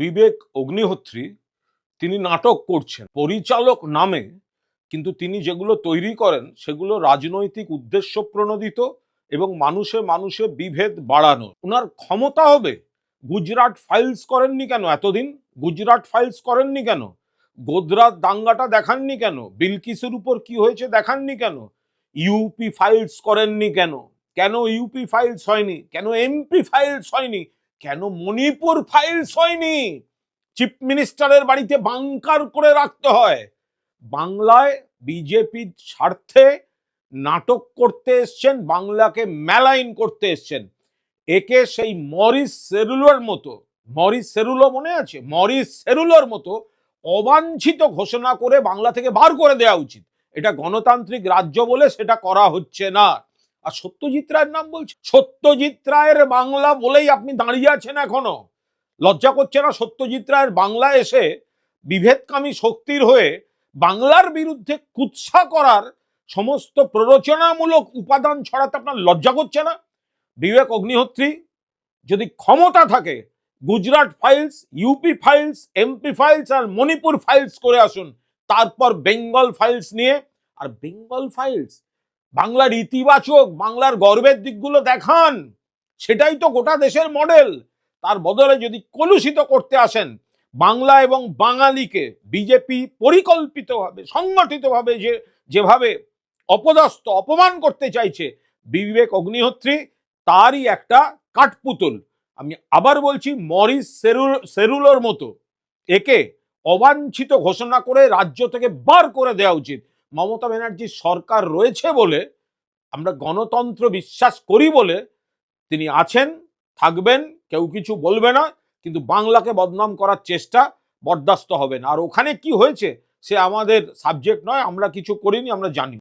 বিবেক অগ্নিহোত্রী তিনি নাটক করছেন। পরিচালক নামে কিন্তু তিনি যেগুলো তৈরি করেন সেগুলো রাজনৈতিক উদ্দেশ্য প্রণোদিত এবং মানুষে মানুষে বিভেদ বাড়ানো ওনার ক্ষমতা হবে? গুজরাট ফাইলস করেননি কেন এতদিন? গুজরাট ফাইলস করেননি কেন? গোদরাত দাঙ্গাটা দেখাননি কেন? বিলকিসের উপর কি হয়েছে দেখাননি কেন? ইউপি ফাইলস করেননি কেন? কেন ইউপি ফাইলস হয়নি? কেন এমপি ফাইলস হয়নি? কেন মণিপুর ফাইলস হয়নি চিফ মিনিস্টারের বাড়িতে বাংকার করে রাখতে হয়। বাংলায় বিজেপির স্বার্থে নাটক করতে এসছেন, বাংলাকে মেলাইন করতে এসছেন। একে সেই মরিস সেরুলোর মতো, মরিস সেরুলো মনে আছে? মরিস সেরুলোর মতো অবাঞ্ছিত ঘোষণা করে বাংলা থেকে বার করে দেওয়া উচিত। এটা গণতান্ত্রিক রাজ্য বলে সেটা করা হচ্ছে না। আর সত্যজিৎ রায়ের নাম বলছে? সত্যজিৎ রায়ের বাংলা বলেই আপনি দাঁড়িয়ে আছেন এখনও। লজ্জা করছে না সত্যজিৎ রায়ের বাংলা এসে বিভেদকামী শক্তির হয়ে বাংলার বিরুদ্ধে কুৎসা করার সমস্ত প্ররোচনামূলক উপাদান ছড়াতে আপনার লজ্জা করছে না? বিবেক অগ্নিহোত্রী, যদি ক্ষমতা থাকে, Gujarat files UP files MP files আর মণিপুর ফাইলস করে আসুন। তারপর বেঙ্গল ফাইলস নিয়ে। আর বেঙ্গল ফাইলস বাংলার ইতিবাচক, বাংলার গর্বের দিকগুলো দেখান। সেটাই তো গোটা দেশের মডেল তার বদলে যদি কলুষিত করতে আসেন, বাংলা এবং বাঙালিকে বিজেপি পরিকল্পিতভাবে, সংগঠিতভাবে যে, যেভাবে অপদস্থ, অপমান করতে চাইছে, বিবেক অগ্নিহোত্রী, তারই একটা কাঠপুতুল। আমি আবার বলছি, মরিস সেরুল, সেরুলোর মতো। একে অবাঞ্ছিত ঘোষণা করে রাজ্য থেকে বার করে দেওয়া উচিত। মমতা ব্যানার্জির সরকার রয়েছে বলে, আমরা গণতন্ত্র বিশ্বাস করি বলে তিনি আছেন, থাকবেন, কেউ কিছু বলবে না, কিন্তু বাংলাকে বদনাম করার চেষ্টা বরদাস্ত হবে না। আর ওখানে কি হয়েছে, সে আমাদের সাবজেক্ট নয়, আমরা কিছু করিনি, আমরা জানি